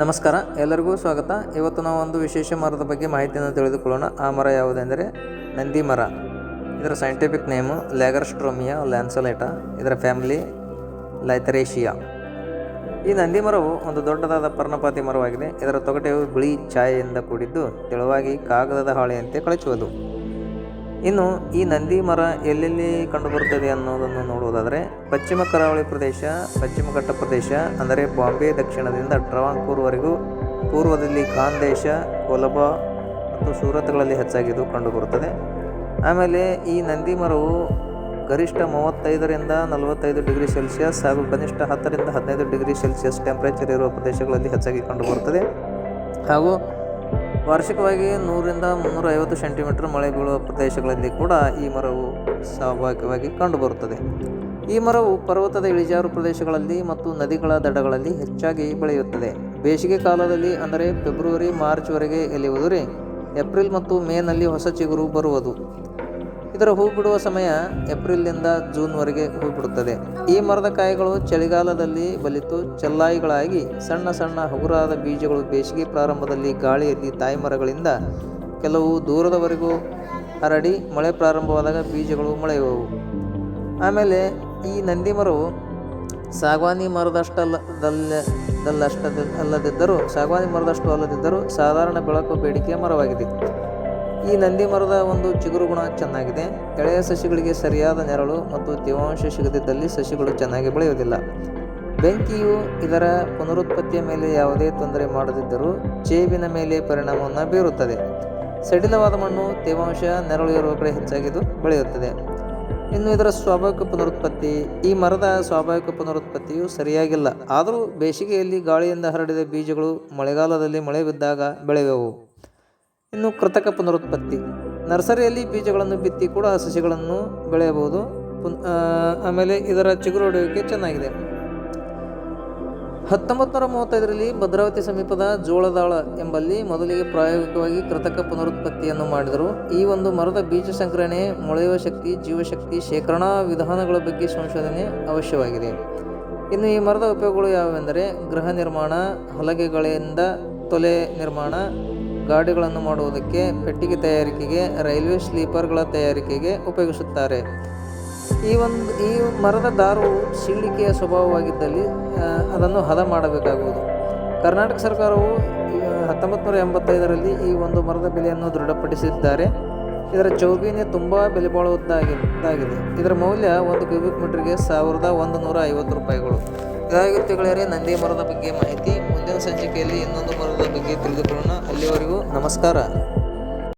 ನಮಸ್ಕಾರ, ಎಲ್ಲರಿಗೂ ಸ್ವಾಗತ. ಇವತ್ತು ನಾವು ಒಂದು ವಿಶೇಷ ಮರದ ಬಗ್ಗೆ ಮಾಹಿತಿಯನ್ನು ತಿಳಿದುಕೊಳ್ಳೋಣ. ಆ ಮರ ಯಾವುದೆಂದರೆ ನಂದಿ ಮರ. ಇದರ ಸೈಂಟಿಫಿಕ್ ನೇಮು ಲ್ಯಾಗರ್ಸ್ಟ್ರೋಮಿಯಾ ಲ್ಯಾನ್ಸೊಲೈಟಾ ಇದರ ಫ್ಯಾಮಿಲಿ ಲೈಥರೇಷಿಯಾ ಈ ನಂದಿ ಮರವು ಒಂದು ದೊಡ್ಡದಾದ ಪರ್ಣಪಾತಿ ಮರವಾಗಿದೆ. ಇದರ ತೊಗಟೆಯು ಬಿಳಿ ಛಾಯೆಯಿಂದ ಕೂಡಿದ್ದು, ತೆಳುವಾಗಿ ಕಾಗದದ ಹಾಳೆಯಂತೆ ಕಳಚುವುದು. ಇನ್ನು ಈ ನಂದಿ ಮರ ಎಲ್ಲೆಲ್ಲಿ ಕಂಡುಬರುತ್ತದೆ ಅನ್ನೋದನ್ನು ನೋಡುವುದಾದರೆ ಪಶ್ಚಿಮ ಕರಾವಳಿ ಪ್ರದೇಶ, ಪಶ್ಚಿಮ ಘಟ್ಟ ಪ್ರದೇಶ, ಅಂದರೆ ಬಾಂಬೆ ದಕ್ಷಿಣದಿಂದ ಟ್ರವಾಂಕೂರ್ವರೆಗೂ ಪೂರ್ವದಲ್ಲಿ ಖಾಂದೇಶ ಕೊಲಬ ಮತ್ತು ಸೂರತ್ಗಳಲ್ಲಿ ಹೆಚ್ಚಾಗಿ ಇದು ಕಂಡುಬರುತ್ತದೆ. ಆಮೇಲೆ ಈ ನಂದಿ ಮರವು ಗರಿಷ್ಠ ಮೂವತ್ತೈದರಿಂದ ನಲವತ್ತೈದು ಡಿಗ್ರಿ ಸೆಲ್ಸಿಯಸ್ ಹಾಗೂ ಕನಿಷ್ಠ ಹತ್ತರಿಂದ ಹದಿನೈದು ಡಿಗ್ರಿ ಸೆಲ್ಸಿಯಸ್ ಟೆಂಪರೇಚರ್ ಇರುವ ಪ್ರದೇಶಗಳಲ್ಲಿ ಹೆಚ್ಚಾಗಿ ಕಂಡುಬರುತ್ತದೆ. ಹಾಗೂ ವಾರ್ಷಿಕವಾಗಿ ನೂರಿಂದ ಮುನ್ನೂರ ಐವತ್ತು ಸೆಂಟಿಮೀಟರ್ ಮಳೆ ಬೀಳುವ ಪ್ರದೇಶಗಳಲ್ಲಿ ಕೂಡ ಈ ಮರವು ಸ್ವಾಭಾವಿಕವಾಗಿ ಕಂಡುಬರುತ್ತದೆ. ಈ ಮರವು ಪರ್ವತದ ಇಳಿಜಾರು ಪ್ರದೇಶಗಳಲ್ಲಿ ಮತ್ತು ನದಿಗಳ ದಡಗಳಲ್ಲಿ ಹೆಚ್ಚಾಗಿ ಬೆಳೆಯುತ್ತದೆ. ಬೇಸಿಗೆ ಕಾಲದಲ್ಲಿ ಅಂದರೆ ಫೆಬ್ರವರಿ ಮಾರ್ಚ್ವರೆಗೆ ಎಲೆ ಉದುರಿ ಏಪ್ರಿಲ್ ಮತ್ತು ಮೇನಲ್ಲಿ ಹೊಸ ಚಿಗುರು ಬರುವುದು. ಇದರ ಹೂ ಬಿಡುವ ಸಮಯ ಏಪ್ರಿಲ್ನಿಂದ ಜೂನ್ವರೆಗೆ ಹೂ ಬಿಡುತ್ತದೆ ಈ ಮರದ ಕಾಯಿಗಳು ಚಳಿಗಾಲದಲ್ಲಿ ಬಲಿತು, ಚೆಲ್ಲಾಯಿಗಳಾಗಿ ಸಣ್ಣ ಸಣ್ಣ ಹಗುರಾದ ಬೀಜಗಳು ಬೇಸಿಗೆ ಪ್ರಾರಂಭದಲ್ಲಿ ಗಾಳಿಯಲ್ಲಿ ತಾಯಿ ಮರಗಳಿಂದ ಕೆಲವು ದೂರದವರೆಗೂ ಹರಡಿ ಮಳೆ ಪ್ರಾರಂಭವಾದಾಗ ಬೀಜಗಳು ಮೊಳೆಯುವವು. ಆಮೇಲೆ ಈ ನಂದಿ ಮರವು ಸಾಗವಾನಿ ದಲ್ಲಷ್ಟ ಅಲ್ಲದಿದ್ದರೂ ಸಾಗವಾನಿ ಮರದಷ್ಟು ಅಲ್ಲದಿದ್ದರೂ ಸಾಧಾರಣ ಬೆಳಕು ಬೇಡಿಕೆಯ ಮರವಾಗಿದೆ. ಈ ನಂದಿ ಮರದ ಒಂದು ಚಿಗುರು ಗುಣ ಚೆನ್ನಾಗಿದೆ. ಎಳೆಯ ಸಸಿಗಳಿಗೆ ಸರಿಯಾದ ನೆರಳು ಮತ್ತು ತೇವಾಂಶ ಸಿಗದಿದ್ದಲ್ಲಿ ಸಸಿಗಳು ಚೆನ್ನಾಗಿ ಬೆಳೆಯುವುದಿಲ್ಲ. ಬೆಂಕಿಯು ಇದರ ಪುನರುತ್ಪತ್ತಿಯ ಮೇಲೆ ಯಾವುದೇ ತೊಂದರೆ ಮಾಡದಿದ್ದರೂ ಚೇಬಿನ ಮೇಲೆ ಪರಿಣಾಮವನ್ನು ಬೀರುತ್ತದೆ. ಸಡಿಲವಾದ ಮಣ್ಣು, ತೇವಾಂಶ, ನೆರಳು ಇರುವ ಕಡೆ ಹೆಚ್ಚಾಗಿದ್ದು ಬೆಳೆಯುತ್ತದೆ. ಇನ್ನು ಇದರ ಸ್ವಾಭಾವಿಕ ಪುನರುತ್ಪತ್ತಿ, ಈ ಮರದ ಸ್ವಾಭಾವಿಕ ಪುನರುತ್ಪತ್ತಿಯು ಸರಿಯಾಗಿಲ್ಲ. ಆದರೂ ಬೇಸಿಗೆಯಲ್ಲಿ ಗಾಳಿಯಿಂದ ಹರಡಿದ ಬೀಜಗಳು ಮಳೆಗಾಲದಲ್ಲಿ ಮಳೆ ಬಿದ್ದಾಗ ಬೆಳೆಯುವವು. ಇನ್ನು ಕೃತಕ ಪುನರುತ್ಪತ್ತಿ. ನರ್ಸರಿಯಲ್ಲಿ ಬೀಜಗಳನ್ನು ಬಿತ್ತಿ ಕೂಡ ಸಸಿಗಳನ್ನು ಬೆಳೆಯಬಹುದು. ಪುನ್ ಆಮೇಲೆ ಇದರ ಚಿಗುರೊಡೆಯುವಿಕೆ ಚೆನ್ನಾಗಿದೆ. ಹತ್ತೊಂಬತ್ತು ನೂರ ಮೂವತ್ತೈದರಲ್ಲಿ ಭದ್ರಾವತಿ ಸಮೀಪದ ಜೋಳದಾಳ ಎಂಬಲ್ಲಿ ಮೊದಲಿಗೆ ಪ್ರಾಯೋಗಿಕವಾಗಿ ಕೃತಕ ಪುನರುತ್ಪತ್ತಿಯನ್ನು ಮಾಡಿದರು. ಈ ಒಂದು ಮರದ ಬೀಜ ಸಂಗ್ರಹಣೆ ಮೊಳೆಯುವ ಶಕ್ತಿ, ಜೀವಶಕ್ತಿ, ಶೇಖರಣಾ ವಿಧಾನಗಳ ಬಗ್ಗೆ ಸಂಶೋಧನೆ ಅವಶ್ಯವಾಗಿದೆ. ಇನ್ನು ಈ ಮರದ ಉಪಯೋಗಗಳು ಯಾವುವೆಂದರೆ, ಗೃಹ ನಿರ್ಮಾಣ ಹಲಗೆಗಳಿಂದ ತೊಲೆ ನಿರ್ಮಾಣ ಗಾಡಿಗಳನ್ನು ಮಾಡುವುದಕ್ಕೆ ಪೆಟ್ಟಿಗೆ ತಯಾರಿಕೆಗೆ, ರೈಲ್ವೆ ಸ್ಲೀಪರ್ಗಳ ತಯಾರಿಕೆಗೆ ಉಪಯೋಗಿಸುತ್ತಾರೆ. ಈ ಒಂದು, ಈ ಮರದ ದಾರವು ಸೀಳಿಕೆಯ ಸ್ವಭಾವವಾಗಿದ್ದಲ್ಲಿ ಅದನ್ನು ಹದ ಮಾಡಬೇಕಾಗುವುದು. ಕರ್ನಾಟಕ ಸರ್ಕಾರವು ಹತ್ತೊಂಬತ್ತು ನೂರ ಎಂಬತ್ತೈದರಲ್ಲಿ ಈ ಒಂದು ಮರದ ಬೆಲೆಯನ್ನು ದೃಢಪಡಿಸಿದ್ದಾರೆ. ಇದರ ಚೌಕಿನೇ ತುಂಬ ಬೆಲೆ ಬಾಳುವುದಾಗಿದೆ ಇದರ ಮೌಲ್ಯ ಒಂದು ಕ್ಯೂಬಿಕ್ ಮೀಟರ್ಗೆ ಸಾವಿರದ ಒಂದು ನೂರ ಐವತ್ತು ರೂಪಾಯಿಗಳು. ಇದಾಗಿತ್ತು ಗೆಳೆಯರೆ ನಂದಿ ಮರದ ಬಗ್ಗೆ ಮಾಹಿತಿ. ಮುಂದಿನ ಸಂಚಿಕೆಯಲ್ಲಿ ಇನ್ನೊಂದು ಮರದ ಬಗ್ಗೆ ತಿಳಿದುಕೊಳ್ಳೋಣ. ಅಲ್ಲಿವರೆಗೂ ನಮಸ್ಕಾರ.